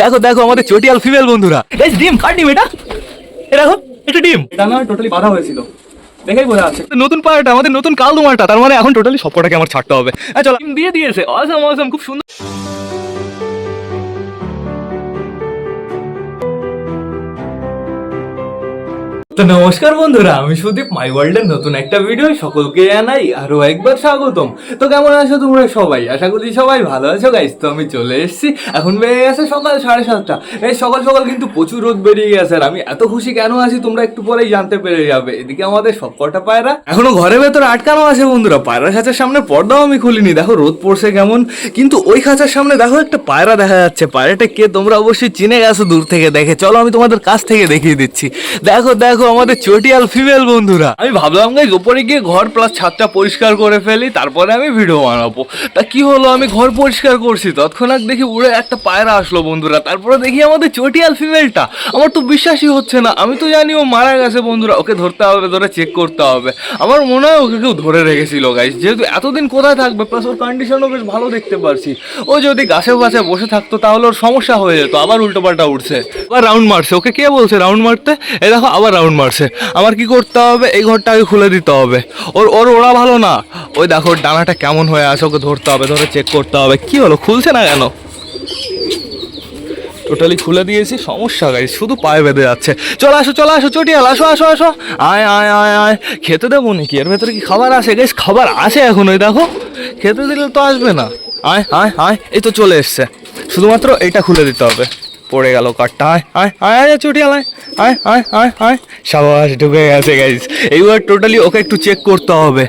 দেখো দেখো আমাদের চটিয়াল ফিমেল বন্ধুরা। এই ডিম কার ডিম এটা? দেখো এটা ডিম। এটা না টোটালি বাধা হয়েছিল। দেখাই বোঝা যাচ্ছে। নতুন পায়রাটা আমাদের নতুন কাল তোমারটা তার মানে এখন টোটালি সব কটাকে আমার ছাড়তে হবে। হ্যাঁ চলো। দিয়ে দিয়েছে। অসম অসম খুব সুন্দর। তো নমস্কার বন্ধুরা, আমি সুদীপ মাই ওয়ার্ল্ডের নতুন একটা ভিডিও সকলকে জানাই আরও একবার স্বাগতম। তো কেমন আছো তোমরা সবাই? আশা করি সবাই ভালো আছো গাইস তো আমি চলে এসেছি। এখন বেরিয়ে গেছে সকাল সাড়ে সাতটা। এই সকাল সকাল কিন্তু প্রচুর রোদ বেরিয়ে গেছে আর আমি এত খুশি কেন আছি তোমরা একটু পরেই জানতে পেরে যাবে। এদিকে আমাদের সব কটা পায়রা এখনও ঘরের ভেতরে আটকানো আছে বন্ধুরা। পায়রা খাঁচার সামনে পর্দাও আমি খুলিনি। দেখো রোদ পড়ছে কেমন। কিন্তু ওই খাঁচার সামনে দেখো একটা পায়রা দেখা যাচ্ছে। পায়রাটা কে তোমরা অবশ্যই চিনে গেছো দূর থেকে দেখে। চলো আমি তোমাদের কাছ থেকে দেখিয়ে দিচ্ছি। দেখো দেখো আমাদের চটিয়াল ফিমেল বন্ধুরা। আমি ভাবলাম গাইজ ওপরে গিয়ে ঘর প্লাস ছাদটা পরিষ্কার করে ফেলি, তারপরে আমি ভিডিও বানাবো। তা কি হলো? আমি ঘর পরিষ্কার করছি। তৎক্ষণাৎ দেখি উড়ে একটা পায়রা আসলো বন্ধুরা। তারপরে দেখি আমাদের চটিয়াল ফিমেলটা আমার তো বিশ্বাসই হচ্ছে না। আমি তো জানি ও মারা গেছে বন্ধুরা। ওকে ধরতে হবে, ধরে চেক করতে হবে। আমার মনে হয় ওকে কেউ ধরে রেখেছিল গাইজ যেহেতু এতদিন কোথায় থাকবে প্লাস ওর কন্ডিশনও বেশ ভালো দেখতে পারছি। ও যদি গাছে গাছে বসে থাকতো, তাহলে ওর সমস্যা হয়ে যেত। আবার উল্টো পাল্টা উঠছে। আবার রাউন্ড মারছে। ওকে কে বলছে রাউন্ড মারতে? এই দেখো, আবার রাউন্ড মারছে। আমার কি করতে হবে? এই ঘরটা আগে খুলে দিতে হবে। ওর ওর, ওরা ভালো না। ওই দেখো ডানাটা কেমন হয়ে আছে, ওকে ধরতে হবে, ধরে চেক করতে হবে। কি হলো? খুলছে না কেন? টোটালি খুলে দিয়েছি, সমস্যা গাই শুধু পায়ে বেঁধে যাচ্ছে। চলো আসো চলো আসো, চটিয়াল, আসো আসো আসো। আয় আয় আয় আয়। খেতে দেবো নাকি? এর ভেতরে কি খাবার আসে গাইস, খাবার আসে এখন ওই দেখো। খেতে দিলে তো আসবে না। আয় আয় আয়। এই তো চলে এসছে। শুধুমাত্র এটা খুলে দিতে হবে। পড়ে গেল কাঠটা। আয় আয় আয় আয় চটিয়াল আয় আয় আয় আয় আয়। সাবাস ঢুকে গেছে গাইস এইবার টোটালি ওকে একটু চেক করতে হবে।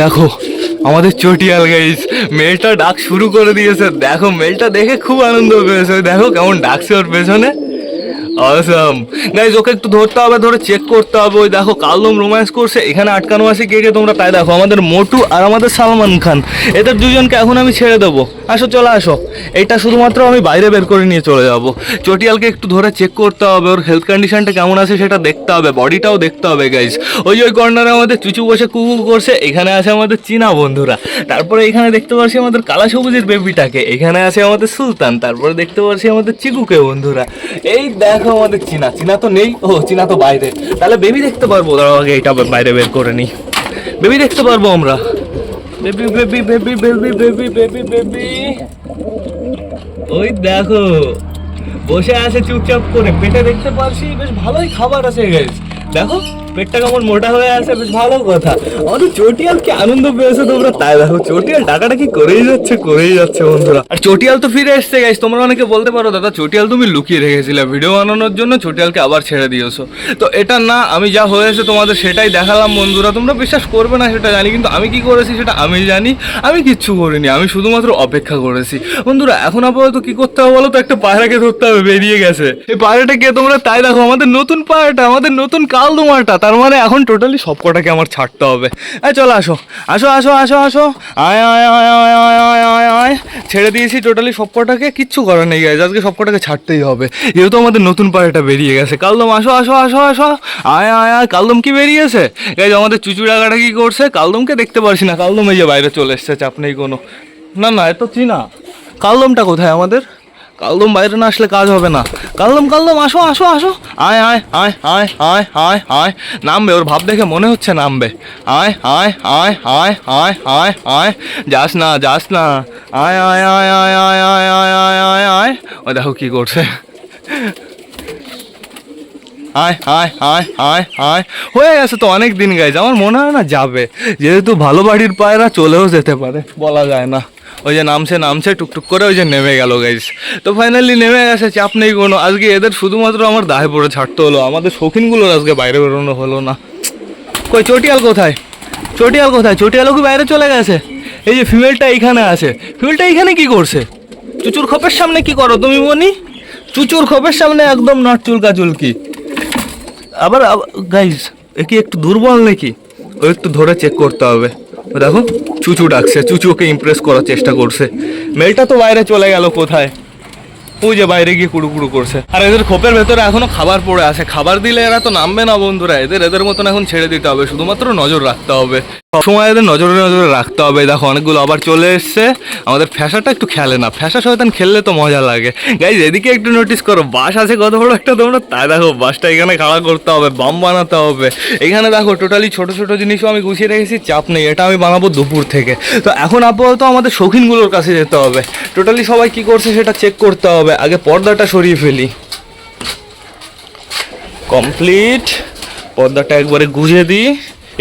দেখো, আমাদের চটিয়াল গাইস মেলটা ডাক শুরু করে দিয়েছে। দেখো মেলটা দেখে খুব আনন্দ পেয়েছে। দেখো, কেমন ডাকছে ওর পেছনে। অসম গাইজ ওকে একটু ধরতে হবে, ধরে চেক করতে হবে। ওই দেখো, কালদম রোম্যান্স করছে, এখানে আটকানো আছে কে কে, তোমরা তাই দেখো, আমাদের মোটু আর আমাদের সালমান খান। এদের দুজনকে এখন আমি ছেড়ে দেবো। আসো, চলে, আসো। এইটা শুধুমাত্র আমি বাইরে বের করে নিয়ে চলে যাব। চটিয়ালকে একটু ধরে চেক করতে হবে, ওর হেলথ কন্ডিশনটা কেমন আছে সেটা দেখতে হবে বডিটাও দেখতে হবে গাইজ ওই ওই কর্নারে আমাদের চুচু বসে কুকু করছে, এখানে আছে আমাদের চীনা বন্ধুরা। তারপরে এখানে দেখতে পাচ্ছি আমাদের কালা সবুজের বেবিটাকে এখানে আছে আমাদের সুলতান, তারপরে দেখতে পাচ্ছি আমাদের চিকুকে বন্ধুরা। এই দেখো আমাদের চীনা। চীনা তো নেই। ও, চিনা তো বাইরে। তাহলে বেবি দেখতে পারব। দাঁড়াও, আগে এটা বাইরে বের করে নিই। বেবি দেখতে পারব আমরা। Baby baby baby baby baby baby baby. ওই দেখো, বসে আছে চুপচাপ করে। পেটে দেখতে পারছি, বেশ ভালোই খাবার আছে গেছে দেখো। পেটটা কেমন মোটা হয়ে আছে, বেশ ভালো কথা। আমাদের চটিয়াল কি আনন্দ পেয়েছে তোমরা? তাই দেখো, চটিয়াল টাকাটা কি করেই যাচ্ছে করেই যাচ্ছে বন্ধুরা। আর চটিয়াল তো ফিরে এসছে গাইস তোমরা অনেকে বলতে পারো, দাদা, চটিয়াল তুমি লুকিয়ে রেখেছিলে। ভিডিও বানানোর জন্য চটিয়ালকে আবার ছেড়ে দিয়েছ। তো এটা না, আমি যা হয়েছে তোমাদের সেটাই দেখালাম বন্ধুরা। তোমরা বিশ্বাস করবে না সেটা জানি, কিন্তু আমি কি করেছি সেটা আমি জানি, আমি কিচ্ছু করিনি, আমি শুধুমাত্র অপেক্ষা করেছি। বন্ধুরা, এখন আপাতত কি করতে হবে বলো তো? একটা পায়রাকে ধরতে হবে, বেরিয়ে গেছে। এই পায়রাটা কে তোমরা? তাই দেখো, আমাদের নতুন পায়রাটা, আমাদের নতুন কালদুমাটা। তার মানে এখন টোটালি সব কটাকে আমার ছাড়তে হবে। এই চলো আসো আসো আসো আসো আসো। আয় আয় আয় আয় আয় আয় আয় আয় ছেড়ে দিয়েছি টোটালি সব কটাকে কিচ্ছু করার নেই গাইজ আজকে সব কটাকে ছাড়তেই হবে। যেহেতু আমাদের নতুন পায়রাটা বেরিয়ে গেছে। কালদম, আসো আসো আসো আসো। আয় আয় আয়, কালদম কি বেরিয়েছে? গাইজ আমাদের চুচুড়াগাটা কি করছে? কালদমকে দেখতে পারছি না। কালদম এই যে বাইরে চলে এসছে, চাপ নেই কোনো। না না এত চিনা। কালদমটা কোথায় আমাদের? কালদম বাইরে না আসলে কাজ হবে না কালদম কালদম আসো আসো আসো আয় আয় আয় আয় আয় আয় আয় নামবে ওর ভাব দেখে মনে হচ্ছে নামবে আয় আয় আয় আয় আয় আয় আয় যাস না যাস না আয় আয় আয় আয় আয় আয় আয় আয় আয় আয় ও দেখো কি করছে আয় হয়ে গেছে তো অনেক দিন গাইজ আমার মনে হয় না যাবে যেহেতু ভালো বাড়ির পায়রা চলেও যেতে পারে বলা যায় না ওই যে নামছে নামছে, টুকটুক করে ওই যে নেমে গেল গাইজ তো ফাইনালি নেমে গেছে, চাপ নেই কোনো। আজকে এদের শুধুমাত্র আমার দাহে পড়ে ছাড়তে হলো। আমাদের শৌখিনগুলোর আজকে বাইরে বেরোনো হলো না। কই, চটিয়াল কোথায়? চটিয়াল কোথায়? চটিয়ালও কি বাইরে চলে গেছে? এই যে ফিমেলটা এইখানে আছে। ফিমেলটা এইখানে কি করছে? চুচুর খোপের সামনে কি করো তুমি, মনি? চুচুর খোপের সামনে একদম নট চুলকা চুলকি। আবার গাইজ এ কি একটু দুর্বল নাকি? ও একটু ধরে চেক করতে হবে। দেখো, চুচু ডাকছে, চুচুকে ইমপ্রেস করার চেষ্টা করছে। মেলটা তো বাইরে চলে গেল কোথায়? ওই যে বাইরে গিয়ে কুড়ু কুড়ু করছে। আর এদের খোপের ভেতরে এখনও খাবার পড়ে আছে। খাবার দিলে এরা তো নামবে না বন্ধুরা, এদের এদের মতন এখন ছেড়ে দিতে হবে, শুধুমাত্র নজর রাখতে হবে। সময় এদের নজরে নজরে রাখতে হবে। দেখো, অনেকগুলো আবার চলে এসছে। আমাদের ফ্যাশাটা একটু খেলে না। ফ্যাশা শয়তান খেললে তো মজা লাগে। গাইজ এদিকে একটু নোটিস করো, বাস আছে কত বড় একটা তোমরা? তাই দেখো, বাসটা এখানে খাড়া করতে হবে, বাম বানাতে হবে। এখানে দেখো টোটালি ছোট ছোট জিনিসও আমি গুছিয়ে রেখেছি, চাপ নেই। এটা আমি বানাবো দুপুর থেকে। তো এখন আপাতত আমাদের শৌখিনগুলোর কাছে যেতে হবে। টোটালি সবাই কি করছে সেটা চেক করতে হবে। আগে পর্দাটা সরিয়ে ফেলি। কমপ্লিট পর্দাটা একবারে গুজে দিই।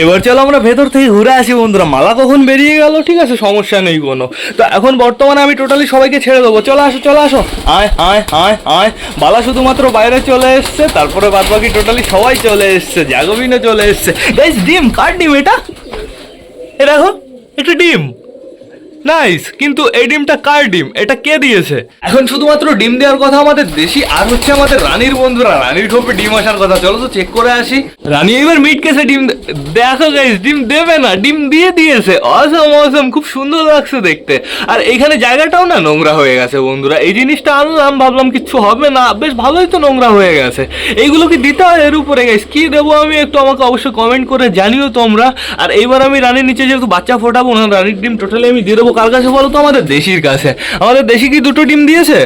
এবার চলো আমরা ভেতর থেকে ঘুরে আসি, বন্ধুরা। মালা কখন বেরিয়ে গেল? ঠিক আছে, সমস্যা নেই কোনো। তো এখন বর্তমানে আমি টোটালি সবাইকে ছেড়ে দেবো। চলো আসো চলো আসো। আয় আয় আয় আয়। বালা শুধুমাত্র বাইরে চলে এসছে, তারপরে বাদ বাকি টোটালি সবাই চলে এসছে জাগবিনে চলে এসছে। ডিম, কার ডিম এটা? এ দেখো এটা ডিম। নাইস কিন্তু এই ডিমটা কার ডিম? এটা কে দিয়েছে? এখন শুধুমাত্র ডিম দেওয়ার কথা আমাদের দেশি আর হচ্ছে আমাদের রানীর বন্ধুরা। রানীর ঠোপে ডিম আসার কথা চলো তো চেক করে আসি। রানী এবার মিট কেসে ডিম দেখো গাইস ডিম দেবে না ডিম দিয়ে দিয়েছে। অসম অসম খুব সুন্দর লাগছে দেখতে। আর এখানে জায়গাটাও না নোংরা হয়ে গেছে বন্ধুরা। এই জিনিসটা আনলাম ভাবলাম কিচ্ছু হবে না বেশ ভালোই তো নোংরা হয়ে গেছে। এইগুলো কি দিতে হয় এর উপরে গাইস কি দেবো আমি একটু আমাকে অবশ্যই কমেন্ট করে জানিও তোমরা। আর এইবার আমি রানীর নিচে যেহেতু বাচ্চা ফোটাবো না রানীর ডিম টোটালি আমি দিয়ে দেবো কার কাছে বলো তো? আমাদের দেশির কাছে। আমাদের দেশি কি দুটো ডিম দিয়েছে?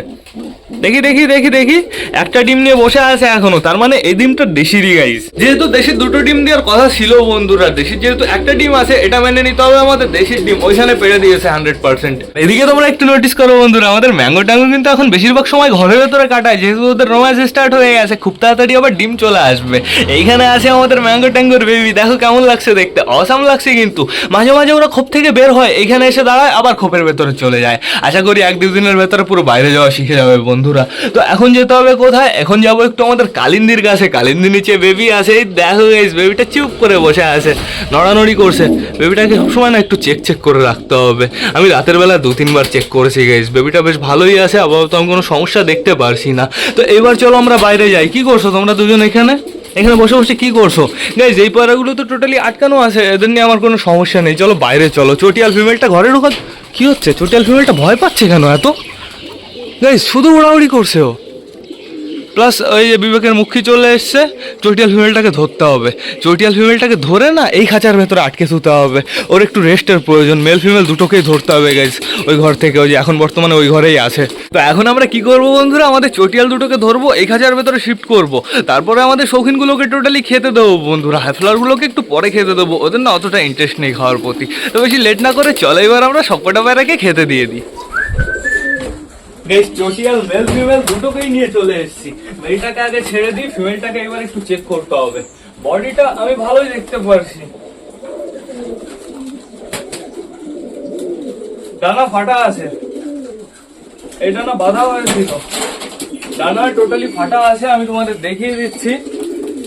দেখি দেখি দেখি দেখি। একটা ডিম নিয়ে বসে আছে এখনও। তার মানে এই ডিমটা দেশিরই গাইস যেহেতু দেশির দুটো ডিম দেওয়ার কথা ছিল বন্ধুরা, দেশির যেহেতু একটা ডিম আছে, এটা মেনে নিতে হবে আমাদের দেশির ডিম। ওইখানে পেড়ে দিয়েছে হান্ড্রেড পার্সেন্ট এদিকে তোমরা একটু নোটিস করো বন্ধুরা, আমাদের ম্যাঙ্গো ট্যাঙ্গো কিন্তু এখন বেশিরভাগ সময় ঘরের ভেতরে কাটায়। যেহেতু ওদের রোম্যান্স স্টার্ট হয়ে গেছে, খুব তাড়াতাড়ি আবার ডিম চলে আসবে। এইখানে আছে আমাদের ম্যাঙ্গো ট্যাঙ্গোর বেবি দেখো কেমন লাগছে দেখতে। অসাম লাগছে কিন্তু। মাঝে মাঝে ওরা খোপ থেকে বের হয়। এইখানে এসে দাঁড়ায়, আবার খোপের ভেতরে চলে যায়। আশা করি এক দুদিনের ভেতরে পুরো বাইরে যাওয়া শিখে যাবে বন্ধুরা, তো এখন যেতে হবে কোথায়? এখন যাব একটু আমাদের কালিন্দির কাছে। কালিন্দির নিচে বেবি আছে দেখো গাইস বেবিটা চুপ করে বসে আছে, নড়ানড়ি করছে। বেবিটাকে সবসময় না একটু চেক চেক করে রাখতে হবে। আমি রাতের বেলা দু, তিনবার চেক করেছি গাইস বেবিটা বেশ ভালোই আছে, আপাতত আমি কোনো সমস্যা দেখতে পারছি না। তো এবার চলো আমরা বাইরে যাই। কি করছ তোমরা দুজন এখানে? এখানে বসে বসে কি করছ? গাইজ এই পায়রাগুলো তো টোটালি আটকানো আছে, এদের নিয়ে আমার কোনো সমস্যা নেই। চলো বাইরে চলো। চটিয়াল ফিমেলটা ঘরে ঢোকা কি হচ্ছে? চটিয়াল ফিমেলটা ভয় পাচ্ছে কেন এত? গাইজ শুধু উড়াউড়ি করছে ও। প্লাস ওই যে বিবেকের মুখী চলে এসছে, চটিয়াল ফিমেলটাকে ধরতে হবে। চটিয়াল ফিমেলটাকে ধরে না, এই খাঁচার ভেতরে আটকে শুতে হবে। ওর একটু রেস্টের প্রয়োজন মেল ফিমেল দুটোকেই ধরতে হবে গাইজ ওই ঘর থেকে, ওই যে এখন বর্তমানে ওই ঘরেই আছে। তো এখন আমরা কি করব বন্ধুরা? আমাদের চটিয়াল দুটোকে ধরবো, এই খাঁচার ভেতরে শিফট করব। তারপরে আমাদের শৌখিনগুলোকে টোটালি খেতে দেবো বন্ধুরা। হাইফ্লারগুলোকে একটু পরে খেতে দেবো। ওদের না অতটা ইন্টারেস্ট নেই খাওয়ার প্রতি। তো বেশি লেট না করে চলে, এবার আমরা সবকটা প্যারাকে খেতে দিয়ে দিই। বেশ চটিয়াল মেল ফিমেল দুটোকেই নিয়ে চলে এসেছি। মেলটাকে আগে ছেড়ে দিই ফিমেলটাকে এবার একটু চেক করতে হবে। বডিটা আমি ভালোই দেখতে পারছি। ডানা ফাটা আছে। এই ডানা বাঁধা হয়েছিল। ডানা টোটালি ফাটা আছে, আমি তোমাদের দেখিয়ে দিচ্ছি।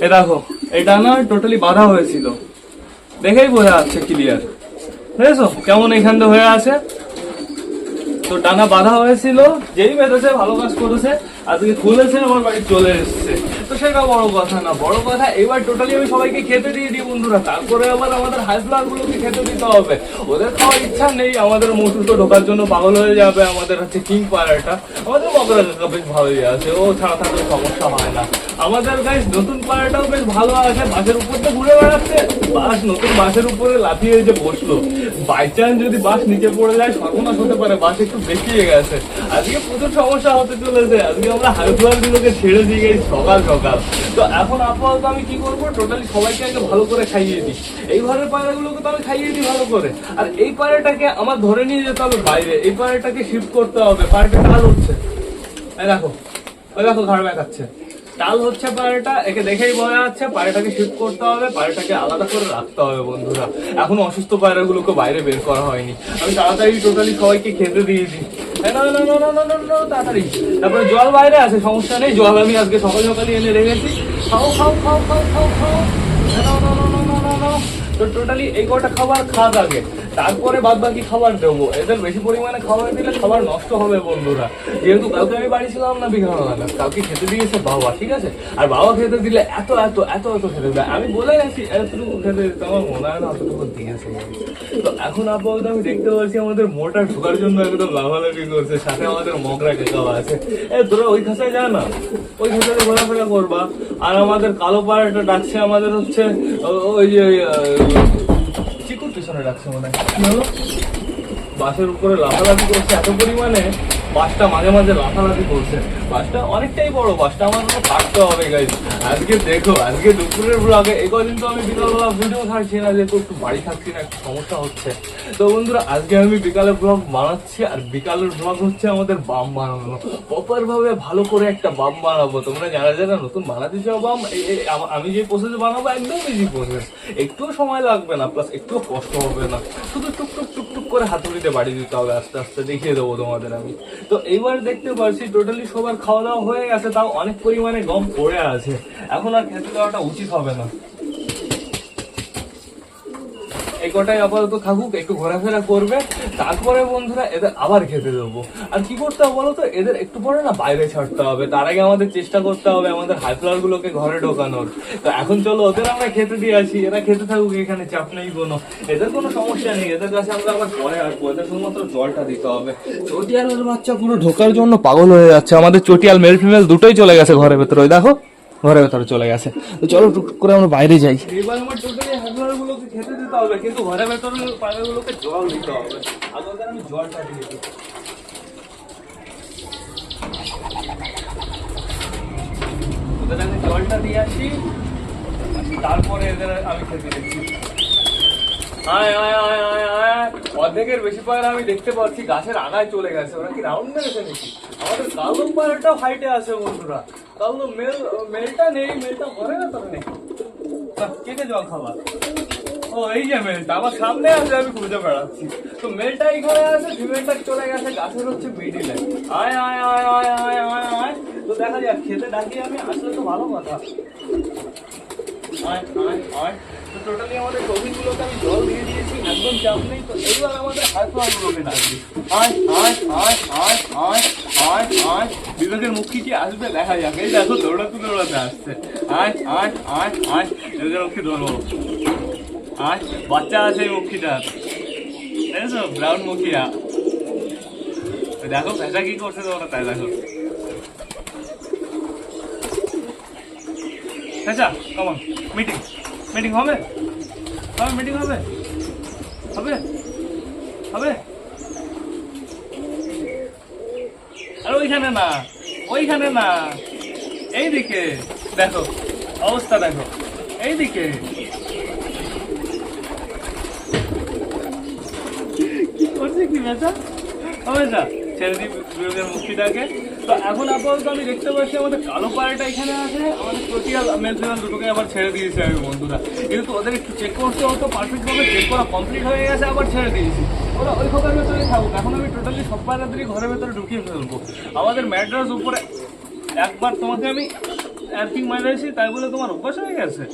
এ দেখো, এই ডানা টোটালি বাঁধা হয়েছিল। দেখেই বোঝা যাচ্ছে ক্লিয়ার বুঝেছ? কেমন এখান হয়ে আছে? তো টানা বাঁধা হয়েছিল যেই বেঁধেছে ভালো কাজ করেছে। আজকে খুলেছে আমার বাড়ি চলে এসেছে। তো সেটা বড় কথা না, বড় কথা, এবার টোটালি আমি সবাইকে খেতে দিয়ে দিই বন্ধুরা। তারপরে আবার আমাদের হাই গুলোকে খেতে দিতে হবে। ওদের খাওয়ার ইচ্ছা নেই, আমাদের মোটু তো ঢোকার জন্য পাগল হয়ে যাবে, আমাদের হচ্ছে কিং পায়রাটা আমাদের মকরা বেশ ভালোই আছে, ও ছাড়া থাকলে সমস্যা হয় না। আমাদের গাইস নতুন পায়রাটাও বেশ ভালো আছে বাসের উপর তো ঘুরে বেড়াচ্ছে। বাস নতুন বাসের উপরে লাফিয়ে যে বসল। বাই চান্স যদি বাস নিচে পড়ে যায়, সর্বনাশ হতে পারে বাস একটু বেশিয়ে গেছে। আজকে প্রচুর সমস্যা হতে চলেছে, আজকে আমরা হাইফ্লার গুলোকে ছেড়ে দিয়ে গেছি সকাল সকাল। তো এখন আপাতত আমি কি করব? টোটালি সবাইকে আগে ভালো করে খাইয়ে দিই। এই ঘরের পায়রাগুলোকে তো আমি খাইয়ে দিই ভালো করে। আর এই পায়রাটাকে আমার ধরে নিয়ে যেতে হবে বাইরে। এই পায়রাটাকে শিফট করতে হবে। পায়রাটা টাল হচ্ছে। এই দেখো। ওই দেখো ঘর দেখাচ্ছে টাল হচ্ছে পায়রাটা। একে দেখেই বোঝা যাচ্ছে পায়রাটাকে শিফট করতে হবে। পায়রাটাকে আলাদা করে রাখতে হবে বন্ধুরা। এখন অসুস্থ পায়রাগুলোকে বাইরে বের করা হয়নি। আমি তাড়াতাড়ি টোটালি সবাইকে খেতে দিয়ে দিই। তাড়াতাড়ি তারপরে জল বাইরে আছে সমস্যা নেই জল আমি আজকে সকাল সকালই এনে রেখেছি খাও খাও খাও খাও খাও খাও। তো টোটালি এই কটা খাবার খাওয়া আগে তারপরে বাদ বাকি খাবার দেবো। এদের বেশি পরিমাণে খাবার দিলে খাবার নষ্ট হবে বন্ধুরা। যেহেতু কালকে আমি বাড়ি ছিলাম না বিঘানা কালকে খেতে দিয়েছে বাবা, ঠিক আছে? আর বাবা খেতে দিলে এত এত এত এত খেতে দেয়। আমি বলে গেছি এতটুকু খেতে দিতে আমার মনে হয় না, অতটুকু দিয়েছে। তো এখন আপাতত আমি দেখতে পাচ্ছি আমাদের মোটা ঢোকার জন্য একদম লাভালাভি করছে। সাথে আমাদের মগরা কেকাও আছে। এ, তোরা ওই খাসায় যা না। ওই খাসায় ঘোরাফেরা করবা। আর আমাদের কালো পাড়াটা ডাকছে আমাদের হচ্ছে ওই যে পিছনে রাখছে মনে হয়। বাসের উপরে লাফালাফি করছে এত পরিমাণে। বাসটা মাঝে মাঝে লাফালাফি করছে। বাসটা অনেকটাই বড়, বাসটা আমার মনে থাকতে হবে গাইজ আজকে দেখো, আজকে দুপুরের ব্লগে এই কদিন তো আমি বিকালবেলা ভিডিও ছাড়ছি না, যেহেতু একটু বাড়ি থাকছি না, একটু সমস্যা হচ্ছে। তো বন্ধুরা, আজকে আমি বিকালে ব্লগ বানাচ্ছি, আর বিকালের ব্লগ হচ্ছে আমাদের বাম বানানো। প্রপার ভাবে ভালো করে একটা বাম বানাবো। তোমরা যারা যারা নতুন বানাতে চাও বাম আমি যে প্রসেস বানাবো, একদম ইজি প্রসেস একটুও সময় লাগবে না প্লাস একটুও কষ্ট হবে না। শুধু টুকটুক টুক টুক টুক করে হাতুড়িতে বাড়ি দিতে হবে, আস্তে আস্তে দেখিয়ে দেবো তোমাদের আমি। তো এইবার দেখতে পারছি টোটালি সবার খাওয়া দাওয়া হয়ে গেছে, তাও অনেক পরিমাণে গম পড়ে আছে। এখন আর খেতে দেওয়াটা উচিত হবে না। এই কটাই আপাতত থাকুক, একটু ঘোরাফেরা করবে, তারপরে বন্ধুরা এদের আবার খেতে দেবো। আর কি করতে হবে বলো তো এদের একটু পরে না বাইরে ছাড়তে হবে। তার আগে আমাদের চেষ্টা করতে হবে আমাদের হাই গুলোকে ঘরে ঢোকানোর। তো এখন চলো, ওদের আমরা খেতে দিয়ে আসি। এরা খেতে থাকুক, এখানে চাপ নেই কোনো। এদের কোনো সমস্যা নেই। এদের কাছে আমরা আবার পরে আসব। এদের শুধুমাত্র জলটা দিতে হবে। চটিয়ালের বাচ্চা পুরো ঢোকার জন্য পাগল হয়ে যাচ্ছে। আমাদের চটিয়াল মেল ফিমেল দুটোই চলে গেছে ঘরের ভেতরে। দেখো। ঘরের ভেতরে চলে গেছে। তো চলো টুক করে আমরা বাইরে যাই। এবার আমার খেতে দিতে হবে, কিন্তু ভেতরে জল দিতে হবে। আমি জলটা দিয়ে আগে জলটা দিয়ে আসি, তারপরে এদের আমি খেতে অর্ধেকের আমি দেখতে পাচ্ছি, গাছের আগায় চলে গেছে। ওরা কি রাউন্ড মেরেছে নাকি? আমাদের কালদম পায়রাটাও হাইটে আছে বন্ধুরা। কালদম মেল মেলটা নেই মেলটা ভরে না তোর নেই কেটে জল খাবার। ও, এই যে মেলটা আমার সামনে আছে, আমি খুঁজে বেড়াচ্ছি। তো মেলটা এখানে আছে ফিমেলটা চলে গেছে, গাছের হচ্ছে মিডিলে আয় আয় আয় আয় আয় আয় আয়। তো দেখা যাক, খেতে ডাকি আমি, আসলে তো ভালো কথা। আয় আয় আয় তো টোটালি আমাদের কবিগুলোকে আমি জল দিয়ে দিয়েছি একদম চাপ নেই তো এইবার আমাদের হাত পাগুলোকে ডাকবি আয় আয় আয় আয় আয় আয় আয় বিবেকের মুখী কি আসবে দেখা যাক। এই দেখো দৌড়াতে দৌড়াতে আসছে। আয় আয় আয় আয় বিবেকের মুখী ধরবো আয় বাচ্চা আছে এই মুখিটার দেখেছ? ব্রাউন মুখিয়া। দেখো ভেজা কি করছে তোমরা তাই দেখো। আচ্ছা কমন মিটিং মিটিং হবে? হবে মিটিং হবে? হবে? হবে? আর ওইখানে না ওইখানে না, এইদিকে দেখো, অবস্থা দেখো, এইদিকে। কি করছে কি বেচা হবে ছেড়ে বিয়োগের মুক্তিটাকে তো এখন আপাতত আমি দেখতে পাচ্ছি আমাদের কালো পাড়াটা এখানে আছে, আমাদের মেল দুটোকে আবার ছেড়ে দিয়েছি আমি বন্ধুরা। কিন্তু ওদের একটু চেক করতে হতো পারফেক্ট ভাবে চেক করা কমপ্লিট হয়ে গেছে, আবার ছেড়ে দিয়েছি। ওরা ওই খোকার ভেতরে থাকুক, এখন আমি টোটালি সব পায়রাদেরই ঘরের ভেতরে ঢুকিয়ে ফেলব। আমাদের ম্যাড্রাস উপরে একবার তোমাকে আমি অ্যার্কিং মারিয়েছি, তাই বলে তোমার অভ্যাস হয়ে গেছে।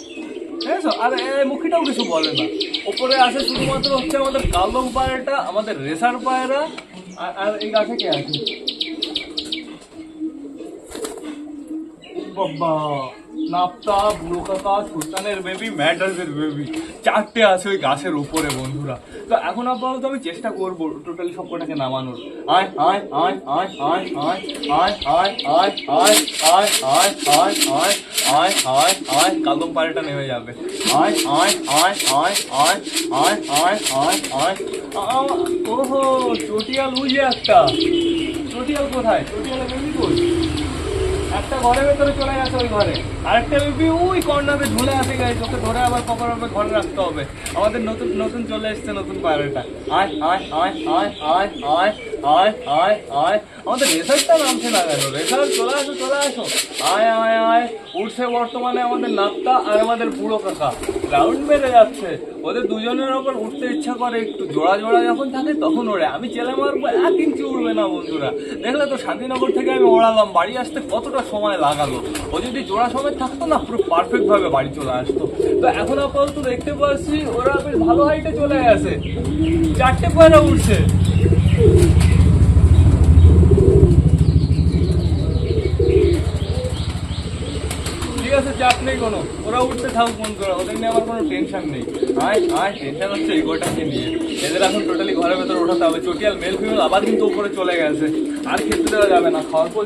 ঠিক আছে? আর মুখিটাও কিছু বলে না। উপরে আছে শুধুমাত্র হচ্ছে আমাদের কালদম পায়রাটা আমাদের রেসার পায়রা I'll, I'll introduce again, I think. Bobo. নাপ্তা বুড়ো কাকা সুলতানের বেবি ম্যাডার্সের বেবি চারটে আছে ওই গাছের উপরে বন্ধুরা তো এখন আপাতত আমি চেষ্টা করব টোটালি সব কটাকে নামানোর আয় আয় আয় আয় আয় আয় আয় আয় আয় আয় আয় আয় আয় আয় আয় আয় আয় কালদম পাড়াটা নেমে যাবে আয় আয় আয় আয় আয় আয় আয় আয় আয় ওহো চটিয়াল বুঝে একটা চটিয়াল কোথায় চটিয়ালের বেবি কই একটা ঘরের ভেতরে চলে গেছে ওই ঘরে। আরেকটা বেবি ওই কর্নারে ঝুলে আসে গেছে ধরে আবার কপার ঘরে রাখতে হবে। আমাদের নতুন নতুন চলে এসছে নতুন পায়রাটা। আয় আয় আয় আয় আয় আয়। আয় আয় আয়। আমাদের নামছে না কেন? চলে আসো চলে আসো। আয় আয় আয়। উঠছে বর্তমানে আমাদের আর আমাদের বুড়ো যাচ্ছে। ওদের দুজনের ওপর উঠতে ইচ্ছা করে একটু। জোড়া জোড়া যখন থাকে তখন আমি চেলে মারবো, এক ইঞ্চি উড়বে না, বন্ধুরা। দেখলে তো শান্তিনগর থেকে আমি ওড়ালাম। বাড়ি আসতে কতটা সময় লাগালো? ও যদি জোড়া সময় থাকতো না, পুরো পারফেক্ট ভাবে বাড়ি চলে আসতো। তো এখন আপাতত দেখতে পাচ্ছি, ওরা বেশ ভালো হাইটে চলে গেছে। চারটে পয়লা উঠছে চাপ নেই কোনো। ওরা উঠতে থাকুক মন করে, ওদের নিয়ে আমার কোনো টেনশন নেই। আয় আয় টেনশন হচ্ছে এই গোটাকে নিয়ে। এদের এখন টোটালি ঘরের ভেতরে ওঠাতে হবে। চটিয়াল মেল ফিমেল আবার কিন্তু উপরে চলে গেছে। আর খেতে দেওয়া যাবে না। খাওয়ার পর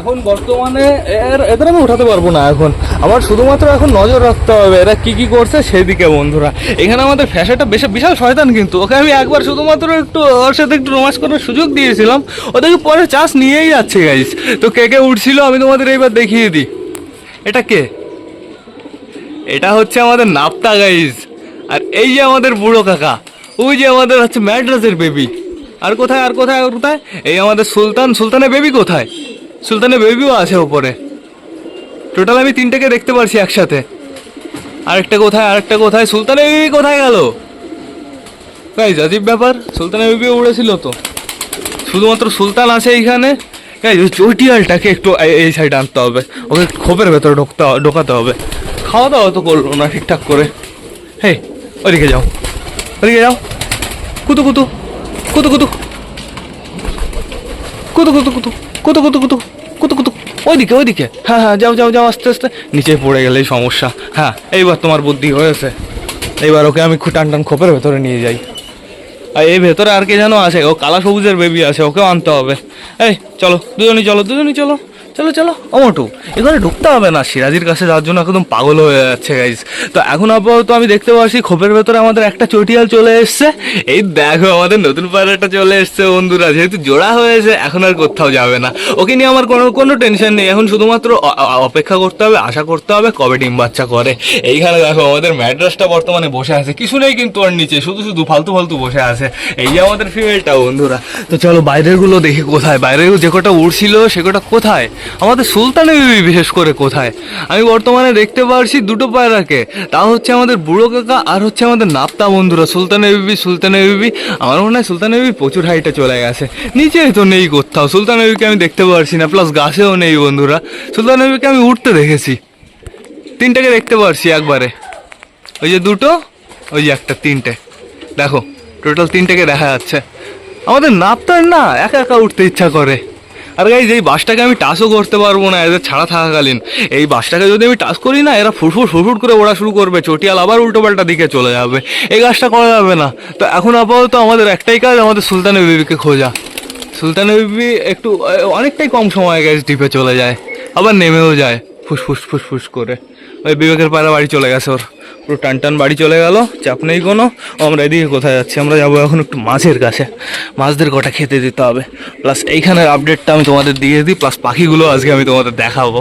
এখন বর্তমানে এর, এদের আমি উঠাতে পারব না এখন। আমার শুধুমাত্র এখন নজর রাখতে হবে এরা কি কি করছে সেদিকে, বন্ধুরা। এখানে আমাদের ফ্যাশনটা বেশ বিশাল শয়তান কিন্তু। ওকে আমি একবার শুধুমাত্র একটু ওর সাথে একটু রোমাঞ্চ করার সুযোগ দিয়েছিলাম। ওদেরকে পরে চাষ নিয়েই যাচ্ছে গাইজ তো কে কে উঠছিল আমি তোমাদের এইবার দেখিয়ে দিই। এটা কে? এটা হচ্ছে আমাদের নাপ্তা গাইজ আর এই যে আমাদের বুড়ো কাকা, ওই যে আমাদের হচ্ছে ম্যাড্রাসের বেবি আর কোথায় আর কোথায় আর কোথায়? এই আমাদের সুলতান সুলতানের বেবি কোথায়? সুলতানের বেবিও আছে ওপরে। টোটাল আমি তিনটাকে দেখতে পারছি একসাথে। আরেকটা কোথায় আরেকটা কোথায়? সুলতানের বেবি কোথায় গেল? গাইজ আজীব ব্যাপার, সুলতানের বেবিও উড়েছিল তো। শুধুমাত্র সুলতান আছে এইখানে। এই ওই চটিয়ালটাকে একটু এই- সাইডে আনতে হবে। ওকে খোপের ভেতরে ঢুকতে হ- ঢোকাতে হবে। খাওয়া দাওয়া তো করল না ঠিকঠাক করে। হেই ওদিকে যাও। ওদিকে যাও। কুতু কুতু। কুতু কুতু। কুতু কুতু কুতু। কুতু কুতু কুতু। কুতু কুতু, ওইদিকে ওইদিকে। হ্যাঁ হ্যাঁ যাও যাও যাও, আস্তে আস্তে। নিচে পড়ে গেলেই সমস্যা। হ্যাঁ এইবার তোমার বুদ্ধি হয়েছে। এইবার ওকে আমি টান টান খোপের ভেতরে নিয়ে যাই। আর এই ভেতরে আর কে যেন আছে ও কালা সবুজের বেবি আছে, ওকেও আনতে হবে। এই, চলো, দুজনই চলো দুজনই চলো। চলো চলো। অমটু এখানে ঢুকতে হবে না। সিরাজির কাছে যাওয়ার জন্য একদম পাগল হয়ে যাচ্ছে গাইজ তো এখন আপাতত আমি দেখতে পাচ্ছি খোপের ভেতরে আমাদের একটা চটিয়াল চলে এসছে। এই দেখো, আমাদের নতুন পায়রাটা চলে এসছে, বন্ধুরা। যেহেতু জোড়া হয়েছে, এখন আর কোথাও যাবে না। ওকে নিয়ে আমার কোনো কোনো টেনশন নেই। এখন শুধুমাত্র অপেক্ষা করতে হবে, আশা করতে হবে কবে ডিম বাচ্চা করে। এইখানে দেখো, আমাদের ম্যাড্রাসটা বর্তমানে বসে আছে। কিছু নেই কিন্তু ওর নিচে, শুধু শুধু ফালতু ফালতু বসে আছে। এই যে আমাদের ফিমেলটা বন্ধুরা। তো চলো বাইরেরগুলো দেখি কোথায়। বাইরের যে কটা উড়ছিল, সে কটা কোথায়? আমাদের সুলতানের বিবি বিশেষ করে কোথায়? আমি বর্তমানে দেখতে পারছি দুটো পায়রাকে। তা হচ্ছে আমাদের বুড়ো কাকা আর হচ্ছে আমাদের নাপ্তা বন্ধুরা। সুলতানের বিবি সুলতানের বিবি। আমার মনে হয় সুলতানের বিবি প্রচুর হাইটে চলে গেছে। নিচে তো নেই কোথাও। সুলতানের বিবিকে আমি দেখতে পারছি না, প্লাস গাছেও নেই বন্ধুরা। সুলতানের বিবিকে আমি উঠতে দেখেছি। তিনটাকে দেখতে পারছি একবারে। ওই যে দুটো, ওই যে একটা, তিনটে। দেখো, টোটাল তিনটেকে দেখা যাচ্ছে। আমাদের নাপতার না, একা একা উঠতে ইচ্ছা করে। আর গাইজ এই বাসটাকে আমি টাচও করতে পারব না, এদের ছাড়া থাকাকালীন। এই বাসটাকে যদি আমি টাচ করি না, এরা ফুটফুট ফুটফুট করে ওড়া শুরু করবে, চটিয়াল আবার উল্টো পাল্টা দিকে চলে যাবে। এই গাছটা করা যাবে না। তো এখন আপাতত আমাদের একটাই কাজ, আমাদের সুলতানের বিবিকে খোঁজা। সুলতানের বিবি একটু অনেকটাই কম সময় গ্যাস ডিপে চলে যায়। আবার নেমেও যায়, ফুসফুস ফুসফুস করে। ওই বিবেকের পায়রা বাড়ি চলে গেছে ওর। পুরো টান টান বাড়ি চলে গেল, চাপ নেই কোনো। আমরা এদিকে কোথায় যাচ্ছি? আমরা যাব এখন একটু মাছের কাছে। মাছদের কটা খেতে দিতে হবে। প্লাস এইখানের আপডেটটা আমি তোমাদের দিয়ে দিই প্লাস পাখিগুলো আজকে আমি তোমাদের দেখাবো।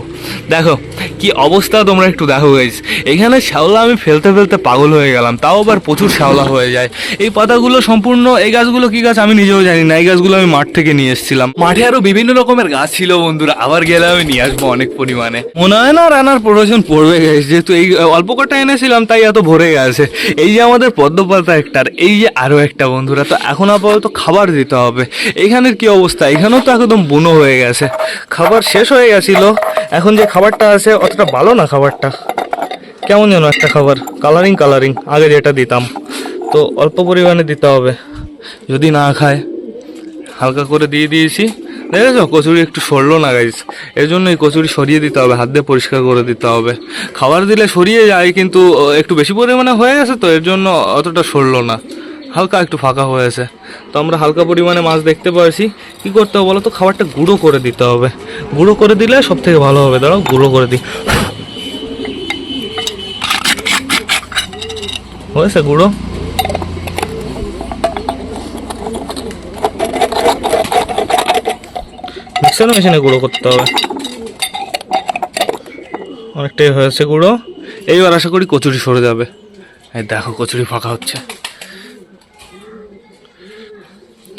দেখো, কি অবস্থা তোমরা একটু দেখো গাইজ এখানে শ্যাওলা আমি ফেলতে ফেলতে পাগল হয়ে গেলাম, তাও আবার প্রচুর শ্যাওলা হয়ে যায়। এই পাতাগুলো সম্পূর্ণ, এই গাছগুলো কি গাছ আমি নিজেও জানি না, এই গাছগুলো আমি মাঠ থেকে নিয়ে এসেছিলাম। মাঠে আরও বিভিন্ন রকমের গাছ ছিল বন্ধুরা, আবার গেলে আমি নিয়ে আসব অনেক পরিমাণে। মনে হয় না আর আনার প্রয়োজন পড়বে গেছে যেহেতু এই অল্প কটা এনেছিলাম তাই এত ভরে গেছে। এই যে আমাদের পদ্মপাতা একটার, এই যে আরও একটা বন্ধুরা, তো এখন আপাতত খাবার দিতে হবে। এখানের কি অবস্থা? এখানেও তো একদম বুনো হয়ে গেছে। খাবার শেষ হয়ে গেছিল। এখন যে খাবারটা আছে, অতটা ভালো না খাবারটা। কেমন যেন একটা খাবার। কালারিং কালারিং আগে যেটা দিতাম। তো অল্প পরিমাণে দিতে হবে। যদি না খায়, হালকা করে দিয়ে দিয়েছি। দেখেছ? কচুরি একটু সরলো না গাইস এর জন্য এই কচুরি সরিয়ে দিতে হবে, হাত দিয়ে পরিষ্কার করে দিতে হবে। খাবার দিলে সরিয়ে যায়, কিন্তু একটু বেশি পরিমাণে হয়ে গেছে তো, এর জন্য অতটা সরলো না। হালকা একটু ফাঁকা হয়েছে। তো আমরা হালকা পরিমাণে মাছ দেখতে পারছি। কি করতে হবে বলো তো খাবারটা গুঁড়ো করে দিতে হবে। গুঁড়ো করে দিলে সব থেকে ভালো হবে। দাঁড়াও, গুঁড়ো করে দিই। হয়েছে গুঁড়ো? মিক্সার মেশিনে গুঁড়ো করতে হবে। অনেকটাই হয়েছে গুঁড়ো। এইবার আশা করি কচুরি সরে যাবে। এই দেখো, কচুরি ফাঁকা হচ্ছে।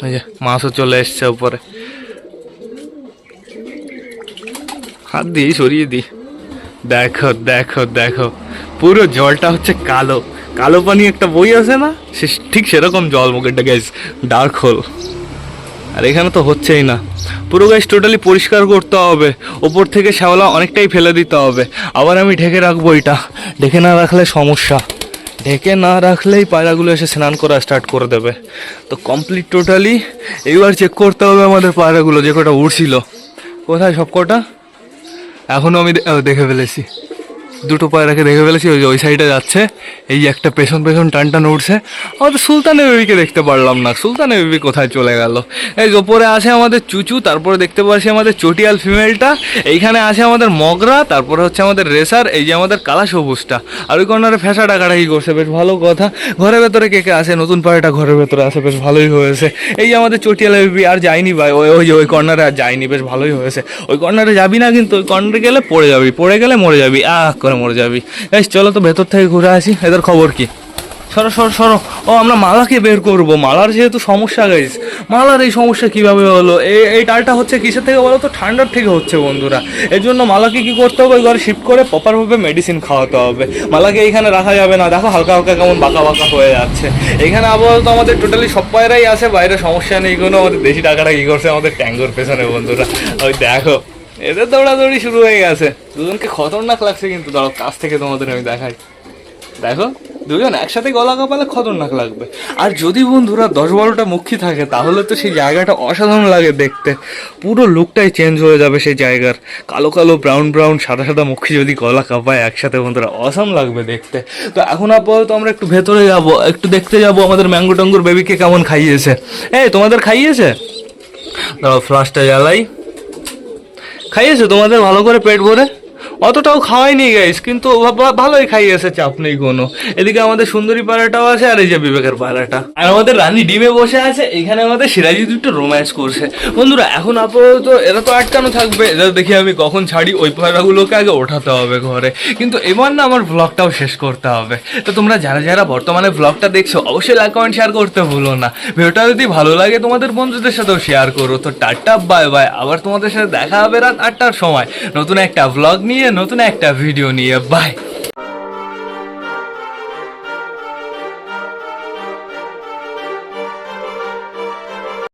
এই যে, মাছও চলে এসছে উপরে। হাত দিয়েই সরিয়ে দিই। দেখো দেখো দেখো। পুরো জলটা হচ্ছে কালো। কালো পানি একটা বই আছে না? সে ঠিক সেরকম জল মুখেরটা গ্যাস ডার্ক হোল আর এখানে তো হচ্ছেই না। পুরো গাছ টোটালি পরিষ্কার করতে হবে। ওপর থেকে শ্যাওলা অনেকটাই ফেলে দিতে হবে। আবার আমি ঢেকে রাখব এটা। ঢেকে না রাখলে সমস্যা। ঢেকে না রাখলেই পায়রাগুলো এসে স্নান করা স্টার্ট করে দেবে। তো কমপ্লিট টোটালি এইবার চেক করতে হবে আমাদের পায়রাগুলো, যে কটা উড়ছিল। কোথায় সব কটা এখনও আমি দেখে ফেলেছি। দুটো পায়রাকে দেখে ফেলেছি, ওই যে ওই সাইডে যাচ্ছে। এই একটা পেছন পেছন টান টান উঠছে। আমাদের সুলতানের বেবিকে দেখতে পারলাম না। সুলতানের বেবি কোথায় চলে গেল? এই ওপরে আছে আমাদের চুচু, তারপরে দেখতে পাচ্ছি আমাদের চটিয়াল ফিমেলটা এইখানে আছে আমাদের মগরা, তারপরে হচ্ছে আমাদের রেসার, এই যে আমাদের কালা সবুজটা। আর ওই কর্নারে ফ্যাসা টাকাটা কি করছে, বেশ ভালো কথা। ঘরের ভেতরে কে কে আছে? নতুন পায়রাটা ঘরের ভেতরে আছে, বেশ ভালোই হয়েছে। এই যে আমাদের চটিয়াল বেবি আর যায়নি ভাই, ওই ওই যে ওই কর্নারে আর যায়নি, বেশ ভালোই হয়েছে। ওই কর্নারে যাবি না কিন্তু, ওই কর্নারে গেলে পড়ে যাবি, পড়ে গেলে মরে যাবি। আহ, করে মরে যাবি। এই, চলো তো ভেতর থেকে ঘুরে আসি। এদের খবর কি? সরো সরো সরো। ও, আমরা মালাকে বের করব। মালার যেহেতু সমস্যা গাইস মালার এই সমস্যা কীভাবে হলো? এই টালটা হচ্ছে কিসের থেকে বলো তো? ঠান্ডার থেকে হচ্ছে, বন্ধুরা। এর জন্য মালাকে কি করতে হবে? ঘরে শিফট করে প্রপারভাবে মেডিসিন খাওয়াতে হবে। মালাকে এইখানে রাখা যাবে না। দেখো হালকা হালকা কেমন বাঁকা বাঁকা হয়ে যাচ্ছে। এখানে আপাতত আমাদের টোটালি সব পায়রাই আছে। বাইরে সমস্যা নেই কোনো। আমাদের দেশি টাকাটা কী করছে? আমাদের ট্যাঙ্গোর পেছনে, বন্ধুরা। ওই দেখো। এদের দৌড়াদৌড়ি শুরু হয়ে গেছে। দুজনকে খতরনাক লাগছে কিন্তু, দাঁড়াও, কাছ থেকে তোমাদের আমি দেখাই। দেখো, দুজন একসাথে গলা কাপালে খতরনাক লাগবে। আর যদি বন্ধুরা দশ বারোটা মুখী থাকে, তাহলে তো সেই জায়গাটা অসাধারণ লাগে দেখতে। পুরো লুকটাই চেঞ্জ হয়ে যাবে সেই জায়গার। কালো কালো ব্রাউন ব্রাউন সাদা সাদা মুখী যদি গলা কাপায় একসাথে, বন্ধুরা অসাম লাগবে দেখতে। তো এখন আপাতত আমরা একটু ভেতরে যাব, একটু দেখতে যাব আমাদের ম্যাঙ্গো টঙ্গুর বেবিকে কেমন খাইয়েছে। এই, তোমাদের খাইয়েছে? দাঁড়াও ফ্লাশটা জ্বালাই। খাইয়েছে? তোমাদের ভালো করে পেট ভরে? অতটাও খাওয়াইনি গাইস কিন্তু ভালোই খাইয়েছে চাপ নেই কোনো। এদিকে আমাদের সুন্দরী পাড়াটাও আছে আর এই যে বিবেকের পাড়াটা। আর আমাদের রানী ডিমে বসে আছে, এখানে আমাদের সিরাজি দুটো রোম্যান্স করছে। বন্ধুরা, এখন আপাতত এরা তো আটকানো থাকবে। এরা দেখি আমি কখন ছাড়ি, ওই পাড়াগুলোকে আগে ওঠাতে হবে ঘরে। কিন্তু এবার না আমার ব্লগটাও শেষ করতে হবে। তো তোমরা যারা যারা বর্তমানে ব্লগটা দেখছ, অবশ্যই লাইক কমেন্ট শেয়ার করতে ভুলো না। ভিডিওটা যদি ভালো লাগে, তোমাদের বন্ধুদের সাথেও শেয়ার করো। তো টাটা বাই বাই আবার তোমাদের সাথে দেখা হবে রাত আটটার সময়। নতুন একটা ব্লগ নিয়ে নতুন একটা ভিডিও নিয়ে বাই